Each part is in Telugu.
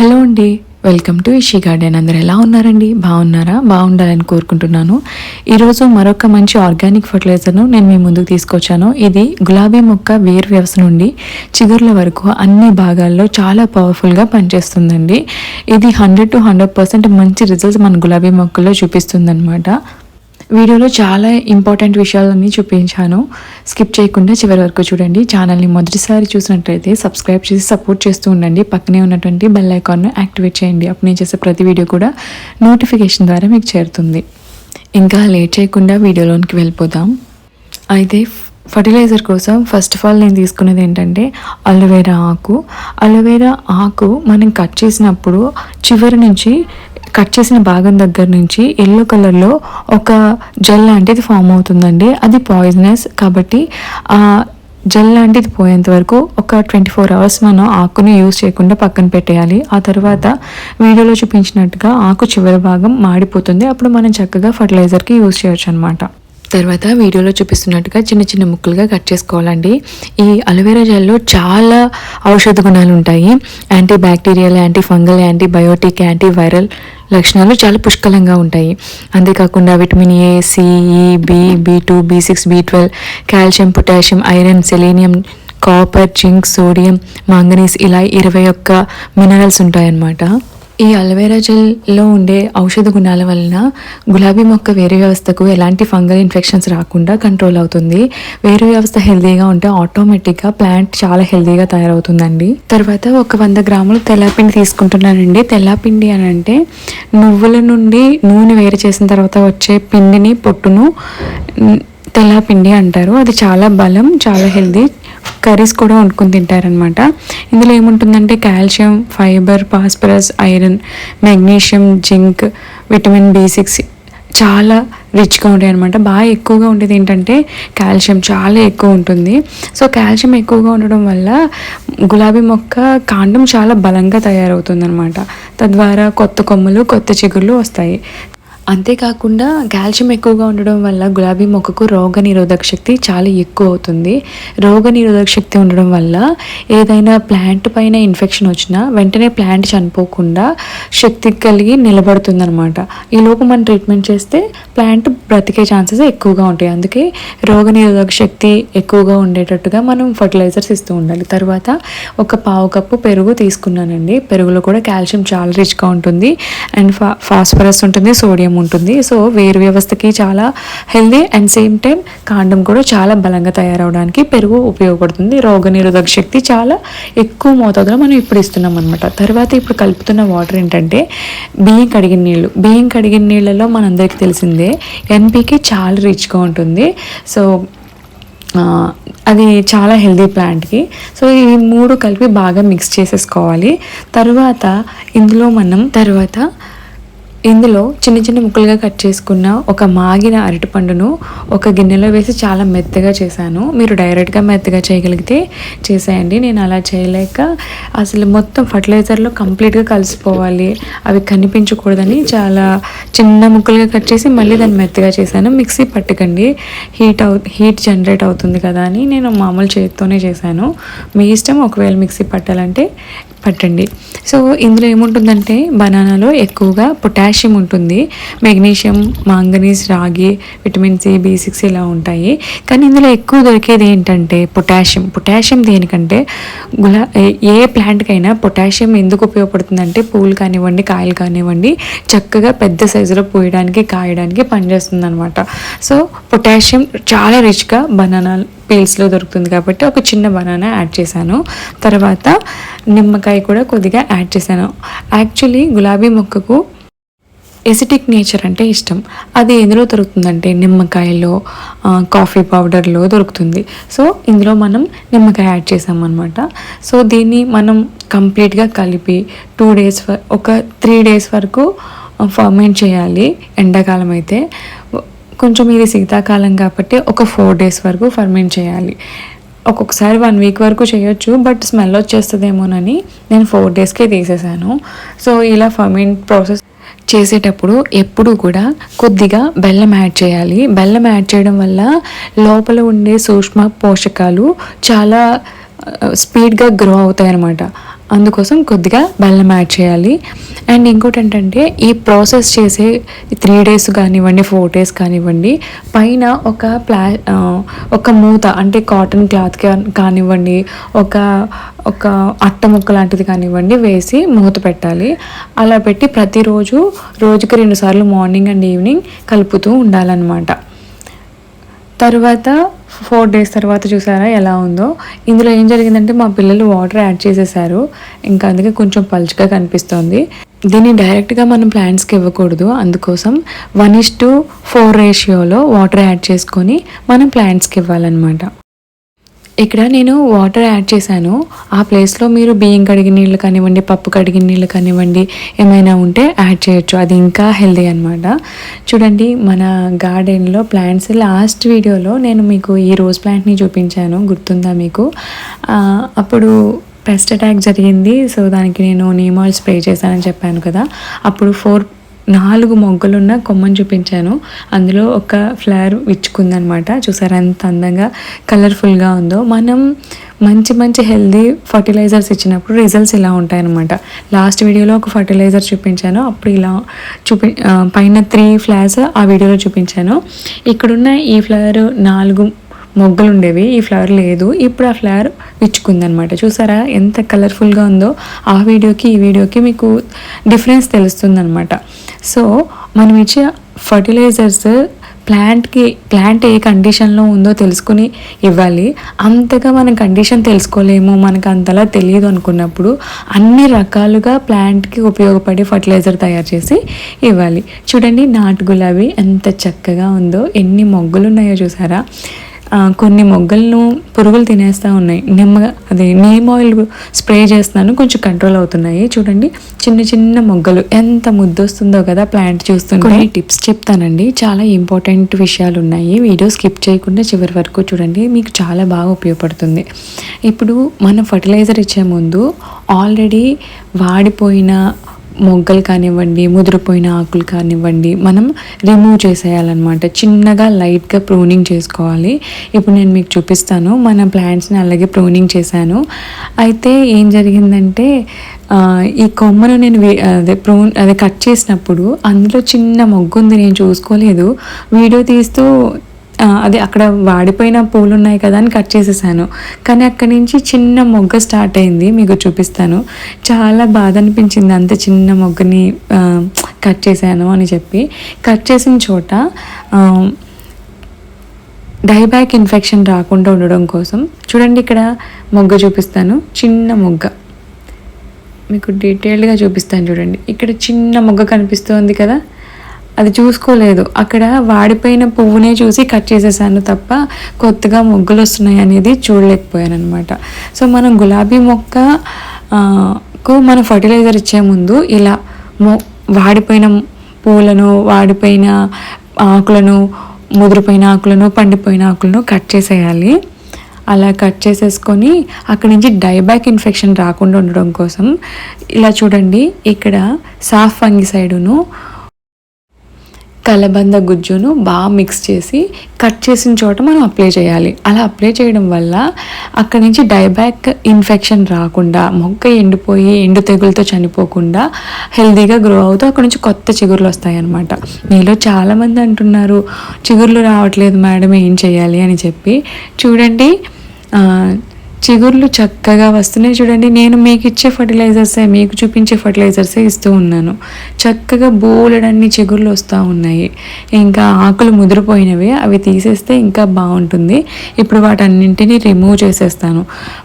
హలో అండి. Welcome to Ishi garden. అందరు ఎలా ఉన్నారండి? బాగున్నారా? బాగుండాలని కోరుకుంటున్నాను. ఈరోజు మరొక మంచి ఆర్గానిక్ ఫర్టిలైజర్ను నేను మీ ముందుకు తీసుకొచ్చాను. ఇది గులాబీ మొక్క వేరు వ్యవస్థ నుండి చిగుర్ల వరకు అన్ని భాగాల్లో చాలా పవర్ఫుల్గా పనిచేస్తుందండి. ఇది హండ్రెడ్ టు హండ్రెడ్ పర్సెంట్ మంచి రిజల్ట్స్ మన గులాబీ మొక్కల్లో చూపిస్తుందనమాట వీడియోలో చాలా ఇంపార్టెంట్ విషయాలన్నీ చూపించాను. స్కిప్ చేయకుండా చివరి వరకు చూడండి. ఛానల్ని మొదటిసారి చూసినట్లయితే సబ్స్క్రైబ్ చేసి సపోర్ట్ చేస్తూ ఉండండి. పక్కనే ఉన్నటువంటి బెల్ ఐకాన్ను యాక్టివేట్ చేయండి. అప్పుడు నేను చేసే ప్రతి వీడియో కూడా నోటిఫికేషన్ ద్వారా మీకు చేరుతుంది. ఇంకా లేట్ చేయకుండా వీడియోలోనికి వెళ్ళిపోదాం. అయితే ఫర్టిలైజర్ కోసం ఫస్ట్ ఆఫ్ ఆల్ నేను తీసుకునేది ఏంటంటే అలోవేరా ఆకు. అలోవేరా ఆకు మనం కట్ చేసినప్పుడు చివరి నుంచి కట్ చేసిన భాగం దగ్గర నుంచి ఎల్లో కలర్లో ఒక జెల్ లాంటిది ఫామ్ అవుతుందండి. అది పాయిజనస్ కాబట్టి ఆ జెల్ లాంటిది పోయేంత వరకు ఒక ట్వంటీ ఫోర్ అవర్స్ మనం ఆకుని యూజ్ చేయకుండా పక్కన పెట్టేయాలి. ఆ తర్వాత వీడియోలో చూపించినట్టుగా ఆకు చివరి భాగం మాడిపోతుంది. అప్పుడు మనం చక్కగా ఫర్టిలైజర్కి యూజ్ చేయొచ్చు అనమాట తర్వాత వీడియోలో చూపిస్తున్నట్టుగా చిన్న చిన్న ముక్కలుగా కట్ చేసుకోవాలండి. ఈ అలోవెరా జెల్లో చాలా ఔషధ గుణాలు ఉంటాయి. Antibacterial antifungal antibiotic antiviral లక్షణాలు చాలా పుష్కలంగా ఉంటాయి. అంతేకాకుండా vitamin A C E B B two B six B twelve calcium potassium iron selenium copper zinc sodium manganese ఇలా ఇరవై ఒక్క మినరల్స్ ఉంటాయన్నమాట. ఈ అలోవెరా జెల్లో ఉండే ఔషధ గుణాల వలన గులాబీ మొక్క వేరు వ్యవస్థకు ఎలాంటి ఫంగల్ ఇన్ఫెక్షన్స్ రాకుండా కంట్రోల్ అవుతుంది. వేరు వ్యవస్థ హెల్దీగా ఉంటే ఆటోమేటిక్గా ప్లాంట్ చాలా హెల్దీగా తయారవుతుందండి. తర్వాత ఒక వంద గ్రాములు తెల్లపిండి తీసుకుంటున్నానండి. తెల్లపిండి అని అంటే నువ్వుల నుండి నూనె వేరు చేసిన తర్వాత వచ్చే పిండిని పొట్టును తెల్లపిండి అంటారు. అది చాలా బలం చాలా హెల్దీ కర్రీస్ కూడా వండుకొని తింటారనమాట ఇందులో ఏముంటుందంటే calcium fibre phosphorus iron magnesium zinc vitamin B six చాలా రిచ్గా ఉంటాయి అనమాట బాగా ఎక్కువగా ఉండేది ఏంటంటే కాల్షియం చాలా ఎక్కువ ఉంటుంది. సో కాల్షియం ఎక్కువగా ఉండడం వల్ల గులాబీ మొక్క కాండం చాలా బలంగా తయారవుతుంది అనమాట తద్వారా కొత్త కొమ్మలు కొత్త చిగుళ్ళు వస్తాయి. అంతేకాకుండా కాల్షియం ఎక్కువగా ఉండడం వల్ల గులాబీ మొక్కకు రోగ నిరోధక శక్తి చాలా ఎక్కువ అవుతుంది. రోగ నిరోధక శక్తి ఉండడం వల్ల ఏదైనా ప్లాంట్ పైన ఇన్ఫెక్షన్ వచ్చినా వెంటనే ప్లాంట్ చనిపోకుండా శక్తి కలిగి నిలబడుతుంది అనమాట ఈ లోపు మనం ట్రీట్మెంట్ చేస్తే ప్లాంట్ బ్రతికే ఛాన్సెస్ ఎక్కువగా ఉంటాయి. అందుకే రోగ నిరోధక శక్తి ఎక్కువగా ఉండేటట్టుగా మనం ఫర్టిలైజర్స్ ఇస్తూ ఉండాలి. తర్వాత ఒక పావు కప్పు పెరుగు తీసుకున్నానండి. పెరుగులో కూడా కాల్షియం చాలా రిచ్గా ఉంటుంది. అండ్ ఫా ఫాస్ఫరస్ ఉంటుంది సోడియం ఉంటుంది. సో వేరు వ్యవస్థకి చాలా హెల్దీ అండ్ సేమ్ టైం కాండం కూడా చాలా బలంగా తయారవడానికి పెరుగు ఉపయోగపడుతుంది. రోగ నిరోధక శక్తి చాలా ఎక్కువ మోతాదులో మనం ఇప్పుడు ఇస్తున్నాం అనమాట తర్వాత ఇప్పుడు కలుపుతున్న వాటర్ ఏంటంటే బియ్యం కడిగిన నీళ్ళు. బియ్యం కడిగిన నీళ్ళలో మనందరికీ తెలిసిందే ఎన్పికి చాలా రిచ్గా ఉంటుంది. సో అది చాలా హెల్దీ ప్లాంట్కి సో ఈ మూడు కలిపి బాగా మిక్స్ చేసేసుకోవాలి. తర్వాత ఇందులో మనం తర్వాత ఇందులో చిన్న చిన్న ముక్కలుగా కట్ చేసుకున్న ఒక మాగిన అరటిపండును ఒక గిన్నెలో వేసి చాలా మెత్తగా చేశాను. మీరు డైరెక్ట్గా మెత్తగా చేయగలిగితే చేసేయండి. నేను అలా చేయలేక అసలు మొత్తం ఫర్టిలైజర్లో కంప్లీట్గా కలిసిపోవాలి. అవి కనిపించకూడదని చాలా చిన్న ముక్కలుగా కట్ చేసి మళ్ళీ దాన్ని మెత్తగా చేశాను. మిక్సీ పట్టకండి. హీట్ అవు హీట్ జనరేట్ అవుతుంది కదా అని నేను మామూలు చేతితోనే చేశాను. మీ ఇష్టం ఒకవేళ మిక్సీ పట్టాలంటే పట్టండి. సో ఇందులో ఏముంటుందంటే బనానాలో ఎక్కువగా పొటాషియం ఉంటుంది. మెగ్నీషియం మాంగనీస్ రాగి విటమిన్ సి బి సిక్స్ ఇలా ఉంటాయి. కానీ ఇందులో ఎక్కువ దొరికేది ఏంటంటే పొటాషియం. పొటాషియం దేనికంటే గులా ఏ- ఏ ప్లాంట్కైనా పొటాషియం ఎందుకు ఉపయోగపడుతుందంటే పూలు కానివ్వండి కాయలు కానివ్వండి చక్కగా పెద్ద సైజులో పూయడానికి కాయడానికి పనిచేస్తుంది అనమాట సో పొటాషియం చాలా రిచ్గా బనానా పీల్స్లో దొరుకుతుంది కాబట్టి ఒక చిన్న బనానా యాడ్ చేశాను. తర్వాత నిమ్మకాయ కూడా కొద్దిగా యాడ్ చేశాను. యాక్చువల్లీ గులాబీ మొక్కకు ఎసిటిక్ నేచర్ అంటే ఇష్టం. అది ఎందులో దొరుకుతుందంటే నిమ్మకాయలో కాఫీ పౌడర్లో దొరుకుతుంది. సో ఇందులో మనం నిమ్మకాయ యాడ్ చేసామన్నమాట సో దీన్ని మనం కంప్లీట్గా కలిపి టూ డేస్ ఒక త్రీ డేస్ వరకు ఫర్మెంట్ చేయాలి ఎండాకాలం అయితే. కొంచెం ఇది శీతాకాలం కాబట్టి ఒక ఫోర్ డేస్ వరకు ఫర్మెంట్ చేయాలి. ఒక్కొక్కసారి వన్ వీక్ వరకు చేయొచ్చు బట్ స్మెల్ వచ్చేస్తుందేమోనని నేను ఫోర్ డేస్కే తీసేసాను. సో ఇలా ఫర్మెంట్ ప్రాసెస్ చేసేటప్పుడు ఎప్పుడు కూడా కొద్దిగా బెల్లం యాడ్ చేయాలి. బెల్లం యాడ్ చేయడం వల్ల లోపల ఉండే సూక్ష్మ పోషకాలు చాలా uh, స్పీడ్గా గ్రో అవుతాయి అన్నమాట అందుకోసం కొద్దిగా బెల్లం యాడ్ చేయాలి. అండ్ ఇంకోటి ఏంటంటే ఈ ప్రాసెస్ చేసే త్రీ డేస్ కానివ్వండి ఫోర్ డేస్ కానివ్వండి పైన ఒక ప్లా ఒక మూత అంటే కాటన్ క్లాత్ కానివ్వండి ఒక ఒక అట్ట ముక్క లాంటిది కానివ్వండి వేసి మూత పెట్టాలి. అలా పెట్టి ప్రతిరోజు రోజుకి రెండు సార్లు మార్నింగ్ అండ్ ఈవినింగ్ కలుపుతూ ఉండాలన్నమాట. తర్వాత ఫోర్ డేస్ తర్వాత చూసారా ఎలా ఉందో. ఇందులో ఏం జరిగిందంటే మా పిల్లలు వాటర్ యాడ్ చేసేసారు. ఇంకా అందుకే కొంచెం పలుచగా కనిపిస్తోంది. దీన్ని డైరెక్ట్గా మనం ప్లాంట్స్కి ఇవ్వకూడదు. అందుకోసం వన్ ఇస్ టు ఫోర్ రేషియోలో వాటర్ యాడ్ చేసుకొని మనం ప్లాంట్స్కి ఇవ్వాలన్నమాట. ఇక్కడ నేను వాటర్ యాడ్ చేశాను. ఆ ప్లేస్లో మీరు బియ్యం కడిగిన నీళ్ళు కానివ్వండి పప్పు కడిగిన నీళ్ళు కానివ్వండి ఏమైనా ఉంటే యాడ్ చేయొచ్చు. అది ఇంకా హెల్దీ అనమాట చూడండి మన గార్డెన్లో ప్లాంట్స్ లాస్ట్ వీడియోలో నేను మీకు ఈ రోజ్ ప్లాంట్ని చూపించాను. గుర్తుందా మీకు? అప్పుడు పెస్ట్ అటాక్ జరిగింది. సో దానికి నేను నీమ్ స్ప్రే చేశానని చెప్పాను కదా. అప్పుడు ఫోర్ నాలుగు మొగ్గలున్న కొమ్మని చూపించాను. అందులో ఒక ఫ్లవర్ విచ్చుకుందనమాట. చూసారా ఎంత అందంగా కలర్ఫుల్గా ఉందో. మనం మంచి మంచి హెల్దీ ఫర్టిలైజర్స్ ఇచ్చినప్పుడు రిజల్ట్స్ ఇలా ఉంటాయన్నమాట. లాస్ట్ వీడియోలో ఒక ఫర్టిలైజర్ చూపించాను. అప్పుడు ఇలా చూపి పైన త్రీ ఫ్లవర్స్ ఆ వీడియోలో చూపించాను. ఇక్కడున్న ఈ ఫ్లవర్ నాలుగు మొగ్గలు ఉండేవి ఈ ఫ్లవర్ లేదు. ఇప్పుడు ఆ ఫ్లవర్ ఇచ్చుకుందనమాట చూసారా? ఎంత కలర్ఫుల్గా ఉందో. ఆ వీడియోకి ఈ వీడియోకి మీకు డిఫరెన్స్ తెలుస్తుందనమాట సో మనం ఇచ్చే ఫర్టిలైజర్స్ ప్లాంట్కి ప్లాంట్ ఏ కండిషన్లో ఉందో తెలుసుకుని ఇవ్వాలి. అంతగా మనం కండిషన్ తెలుసుకోలేము. మనకు అంతలా తెలియదు అనుకున్నప్పుడు అన్ని రకాలుగా ప్లాంట్కి ఉపయోగపడే ఫర్టిలైజర్ తయారు చేసి ఇవ్వాలి. చూడండి నాటు గులాబీ ఎంత చక్కగా ఉందో. ఎన్ని మొగ్గులు ఉన్నాయో చూసారా? కొన్ని మొగ్గలను పురుగులు తినేస్తూ ఉన్నాయి. నిమ్మ అదే నీమ్ ఆయిల్ స్ప్రే చేస్తున్నాను. కొంచెం కంట్రోల్ అవుతున్నాయి. చూడండి చిన్న చిన్న మొగ్గలు ఎంత ముద్దొస్తుందో కదా ప్లాంట్ చూస్తుంటే. కొన్ని టిప్స్ చెప్తానండి. చాలా ఇంపార్టెంట్ విషయాలు ఉన్నాయి. వీడియో స్కిప్ చేయకుండా చివరి వరకు చూడండి. మీకు చాలా బాగా ఉపయోగపడుతుంది. ఇప్పుడు మనం ఫర్టిలైజర్ ఇచ్చే ముందు ఆల్రెడీ వాడిపోయిన మొగ్గలు కానివ్వండి ముదిరిపోయిన ఆకులు కానివ్వండి మనం రిమూవ్ చేసేయాలన్నమాట. చిన్నగా లైట్గా ప్రూనింగ్ చేసుకోవాలి. ఇప్పుడు నేను మీకు చూపిస్తాను. మన ప్లాంట్స్ని అలాగే ప్రూనింగ్ చేశాను. అయితే ఏం జరిగిందంటే ఈ కొమ్మను నేను అదే ప్రూన్ అదే కట్ చేసినప్పుడు అందులో చిన్న మొగ్గు ఉంది నేను చూసుకోలేదు. వీడియో తీస్తూ అదే అక్కడ వాడిపోయిన పూలు ఉన్నాయి కదా అని కట్ చేసేసాను. కానీ అక్కడి నుంచి చిన్న మొగ్గ స్టార్ట్ అయింది మీకు చూపిస్తాను. చాలా బాధ అనిపించింది అంత చిన్న మొగ్గని కట్ చేశాను అని చెప్పి. కట్ చేసిన చోట డైబ్యాక్ ఇన్ఫెక్షన్ రాకుండా ఉండడం కోసం చూడండి ఇక్కడ మొగ్గ చూపిస్తాను చిన్న మొగ్గ. మీకు డీటెయిల్డ్గా చూపిస్తాను చూడండి. ఇక్కడ చిన్న మొగ్గ కనిపిస్తోంది కదా? అది చూసుకోలేదు. అక్కడ వాడిపోయిన పువ్వునే చూసి కట్ చేసేసాను తప్ప కొత్తగా మొగ్గలు వస్తున్నాయి అనేది చూడలేకపోయాను అనమాట సో మనం గులాబీ మొక్క కు మనం ఫర్టిలైజర్ ఇచ్చే ముందు ఇలా మొ వాడిపోయిన పూలను వాడిపోయిన ఆకులను ముదిరిపోయిన ఆకులను పండిపోయిన ఆకులను కట్ చేసేయాలి. అలా కట్ చేసేసుకొని అక్కడి నుంచి డైబ్యాక్ ఇన్ఫెక్షన్ రాకుండా ఉండడం కోసం ఇలా చూడండి. ఇక్కడ సాఫ్ ఫంగిసైడును కలబంద గుజ్జును బాగా మిక్స్ చేసి కట్ చేసిన చోట మనం అప్లై చేయాలి. అలా అప్లై చేయడం వల్ల అక్కడి నుంచి డైబ్యాక్ ఇన్ఫెక్షన్ రాకుండా మొక్క ఎండిపోయి ఎండు తెగులతో చనిపోకుండా హెల్దీగా గ్రో అవుతూ అక్కడ నుంచి కొత్త చిగుర్లు వస్తాయి అన్నమాట మీలో చాలామంది అంటున్నారు చిగుర్లు రావట్లేదు మేడం ఏం చేయాలి అని చెప్పి. చూడండి చిగుర్లు చక్కగా వస్తున్నాయి చూడండి. నేను మీకు ఇచ్చే ఫర్టిలైజర్సే మీకు చూపించే ఫర్టిలైజర్సే ఇస్తూ ఉన్నాను. చక్కగా బోలెడన్ని చిగుర్లు వస్తూ ఉన్నాయి. ఇంకా ఆకులు ముదిరిపోయినవి అవి తీసేస్తే ఇంకా బాగుంటుంది. ఇప్పుడు వాటన్నింటినీ రిమూవ్ చేసేస్తాను.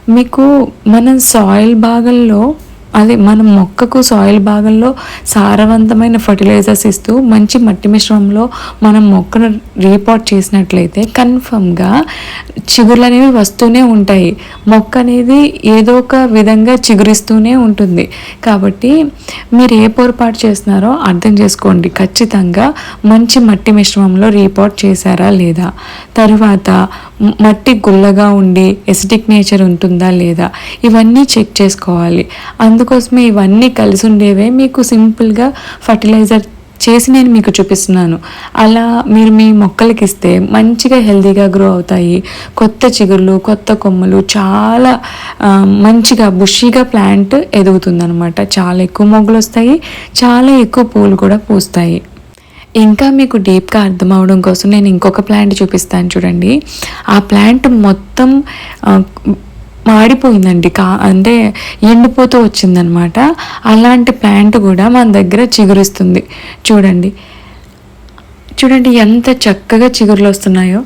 మీకు మనం సాయిల్ భాగంలో అదే మనం మొక్కకు సాయిల్ భాగంలో సారవంతమైన ఫర్టిలైజర్స్ ఇస్తూ మంచి మట్టి మిశ్రమంలో మనం మొక్కను రీపాట్ చేసినట్లయితే కన్ఫర్మ్గా చిగుర్లు అనేవి వస్తూనే ఉంటాయి. మొక్క అనేది ఏదో ఒక విధంగా చిగురిస్తూనే ఉంటుంది. కాబట్టి మీరు ఏ పొరపాటు చేస్తున్నారో అర్థం చేసుకోండి. ఖచ్చితంగా మంచి మట్టి మిశ్రమంలో రీపాట్ చేశారా లేదా? తర్వాత మట్టి గుల్లగా ఉండి ఎసిటిక్ నేచర్ ఉంటుందా లేదా? ఇవన్నీ చెక్ చేసుకోవాలి. అందుకోసమే ఇవన్నీ కలిసి ఉండేవే మీకు సింపుల్గా ఫర్టిలైజర్ చేసి నేను మీకు చూపిస్తున్నాను. అలా మీరు మీ మొక్కలకి ఇస్తే మంచిగా హెల్తీగా గ్రో అవుతాయి. కొత్త చిగుర్లు కొత్త కొమ్మలు చాలా మంచిగా బుషీగా ప్లాంట్ ఎదుగుతుందనమాట చాలా ఎక్కువ మొగ్గులు వస్తాయి. చాలా ఎక్కువ పూలు కూడా పూస్తాయి. ఇంకా మీకు డీప్గా అర్థం అవడం కోసం నేను ఇంకొక ప్లాంట్ చూపిస్తాను చూడండి. ఆ ప్లాంట్ మొత్తం మాడిపోయిందండి. కా అంటే ఎండిపోతూ వచ్చిందనమాట. అలాంటి ప్లాంట్ కూడా మన దగ్గర చిగురిస్తుంది. చూడండి. చూడండి ఎంత చక్కగా చిగురులు వస్తున్నాయో.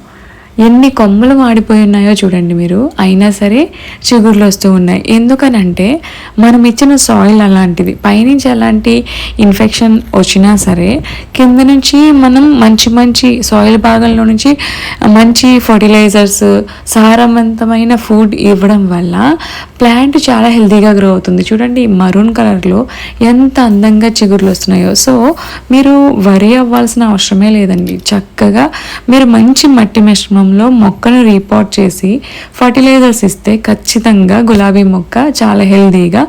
ఎన్ని కొమ్మలు మాడిపోయి ఉన్నాయో చూడండి మీరు. అయినా సరే చిగుర్లు వస్తూ ఉన్నాయి. ఎందుకనంటే మనం ఇచ్చిన సాయిల్ అలాంటిది పైనుంచి అలాంటి ఇన్ఫెక్షన్ వచ్చినా సరే కింద నుంచి మనం మంచి మంచి సాయిల్ భాగంలో నుంచి మంచి ఫర్టిలైజర్స్ సారవంతమైన ఫుడ్ ఇవ్వడం వల్ల ప్లాంట్ చాలా హెల్తీగా గ్రో అవుతుంది. చూడండి మరూన్ కలర్లో ఎంత అందంగా చిగుర్లు వస్తున్నాయో. సో మీరు వరి అవ్వాల్సిన అవసరమే లేదండి. చక్కగా మీరు మంచి మట్టి మిశ్రమం మిశ్రమంలో మొక్కను రీపోర్ట్ చేసి ఫర్టిలైజర్స్ ఇస్తే ఖచ్చితంగా గులాబీ మొక్క చాలా హెల్దీగా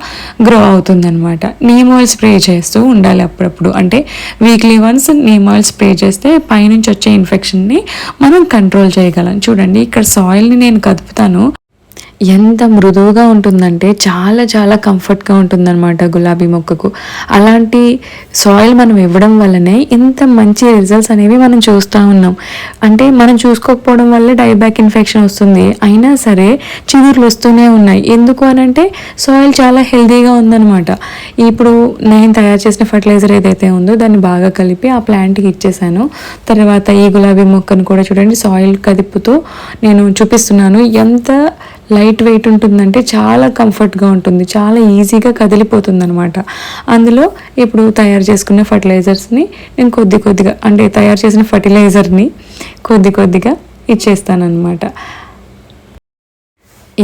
గ్రో అవుతుందన్నమాట. నీమ్ ఆయిల్ స్ప్రే చేస్తూ ఉండాలి అప్పుడప్పుడు. అంటే weekly once neem oil spray చేస్తే పైనుంచి వచ్చే ఇన్ఫెక్షన్ని మనం కంట్రోల్ చేయగలం. చూడండి ఇక్కడ సాయిల్ని నేను కదుపుతాను. ఎంత మృదువుగా ఉంటుందంటే చాలా చాలా కంఫర్ట్గా ఉంటుందన్నమాట గులాబీ మొక్కకు. అలాంటి సాయిల్ మనం ఇవ్వడం వల్లనే ఇంత మంచి రిజల్ట్స్ అనేవి మనం చూస్తూ ఉన్నాం. అంటే మనం చూసుకోకపోవడం వల్ల డైబ్యాక్ ఇన్ఫెక్షన్ వస్తుంది. అయినా సరే చిగుర్లు వస్తూనే ఉన్నాయి. ఎందుకు అని అంటే సాయిల్ చాలా హెల్దీగా ఉందన్నమాట. ఇప్పుడు నేను తయారు చేసిన ఫర్టిలైజర్ ఏదైతే ఉందో దాన్ని బాగా కలిపి ఆ ప్లాంట్కి ఇచ్చేసాను. తర్వాత ఈ గులాబీ మొక్కను కూడా చూడండి సాయిల్ కదుపుతూ నేను చూపిస్తున్నాను. ఎంత లైట్ వెయిట్ ఉంటుందంటే చాలా కంఫర్ట్గా ఉంటుంది. చాలా ఈజీగా కదిలిపోతుంది అనమాట అందులో ఇప్పుడు తయారు చేసుకున్న ఫర్టిలైజర్స్ని నేను కొద్ది కొద్దిగా అంటే తయారు చేసిన ఫర్టిలైజర్ని కొద్ది కొద్దిగా ఇచ్చేస్తాను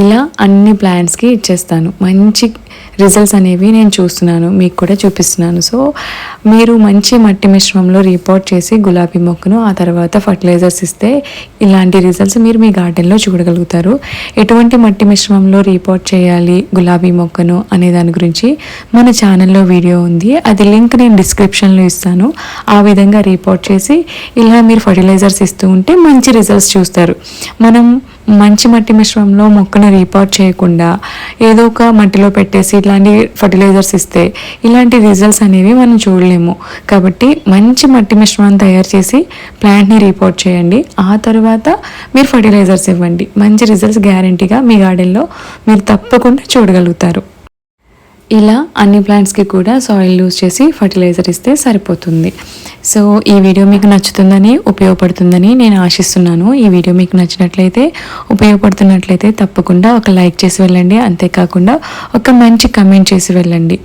ఇలా అన్ని ప్లాంట్స్కి ఇచ్చేస్తాను. మంచి రిజల్ట్స్ అనేవి నేను చూస్తున్నాను. మీకు కూడా చూపిస్తున్నాను. సో మీరు మంచి మట్టి మిశ్రమంలో రిపోర్ట్ చేసి గులాబీ మొక్కను ఆ తర్వాత ఫర్టిలైజర్స్ ఇస్తే ఇలాంటి రిజల్ట్స్ మీరు మీ గార్డెన్లో చూడగలుగుతారు. ఎటువంటి మట్టి మిశ్రమంలో రిపోర్ట్ చేయాలి గులాబీ మొక్కను అనే దాని గురించి మన ఛానల్లో వీడియో ఉంది. అది లింక్ నేను డిస్క్రిప్షన్లో ఇస్తాను. ఆ విధంగా రిపోర్ట్ చేసి ఇలా మీరు ఫర్టిలైజర్స్ ఇస్తూ ఉంటే మంచి రిజల్ట్స్ చూస్తారు. మనం మంచి మట్టి మిశ్రమంలో మొక్కను రీపాట్ చేయకుండా ఏదో ఒక మట్టిలో పెట్టేసి ఇట్లాంటి ఫర్టిలైజర్స్ ఇస్తే ఇలాంటి రిజల్ట్స్ అనేవి మనం చూడలేము. కాబట్టి మంచి మట్టి మిశ్రమం తయారు చేసి ప్లాంట్ని రీపోర్ట్ చేయండి. ఆ తర్వాత మీరు ఫర్టిలైజర్స్ ఇవ్వండి. మంచి రిజల్ట్స్ గ్యారంటీగా మీ గార్డెన్లో మీరు తప్పకుండా చూడగలుగుతారు. ఇలా అన్ని ప్లాంట్స్కి కూడా సాయిల్ యూజ్ చేసి ఫర్టిలైజర్ ఇస్తే సరిపోతుంది. సో ఈ వీడియో మీకు నచ్చుతుందని ఉపయోగపడుతుందని నేను ఆశిస్తున్నాను. ఈ వీడియో మీకు నచ్చినట్లయితే ఉపయోగపడుతున్నట్లయితే తప్పకుండా ఒక లైక్ చేసి వెళ్ళండి. అంతేకాకుండా ఒక మంచి కమెంట్ చేసి వెళ్ళండి.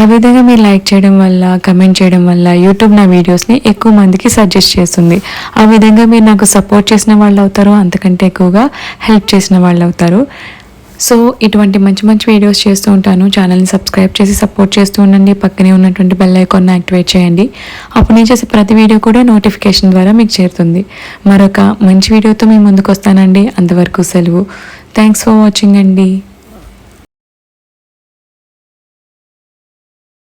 ఆ విధంగా మీరు లైక్ చేయడం వల్ల కమెంట్ చేయడం వల్ల యూట్యూబ్ నా వీడియోస్ని ఎక్కువ మందికి సజెస్ట్ చేస్తుంది. ఆ విధంగా మీరు నాకు సపోర్ట్ చేసిన వాళ్ళు అవుతారు అంతకంటే ఎక్కువగా హెల్ప్ చేసిన వాళ్ళు అవుతారు సో ఇటువంటి మంచి మంచి వీడియోస్ చేస్తూ ఉంటాను. ఛానల్ని సబ్స్క్రైబ్ చేసి సపోర్ట్ చేస్తూ ఉండండి. పక్కనే ఉన్నటువంటి బెల్ ఐకాన్ యాక్టివేట్ చేయండి. అప్పుడు నేను చేసే ప్రతి వీడియో కూడా నోటిఫికేషన్ ద్వారా మీకు చేరుతుంది. మరొక మంచి వీడియోతో మీ ముందుకు వస్తానండి. అంతవరకు సెలవు. థ్యాంక్స్ ఫర్ వాచింగ్ అండి.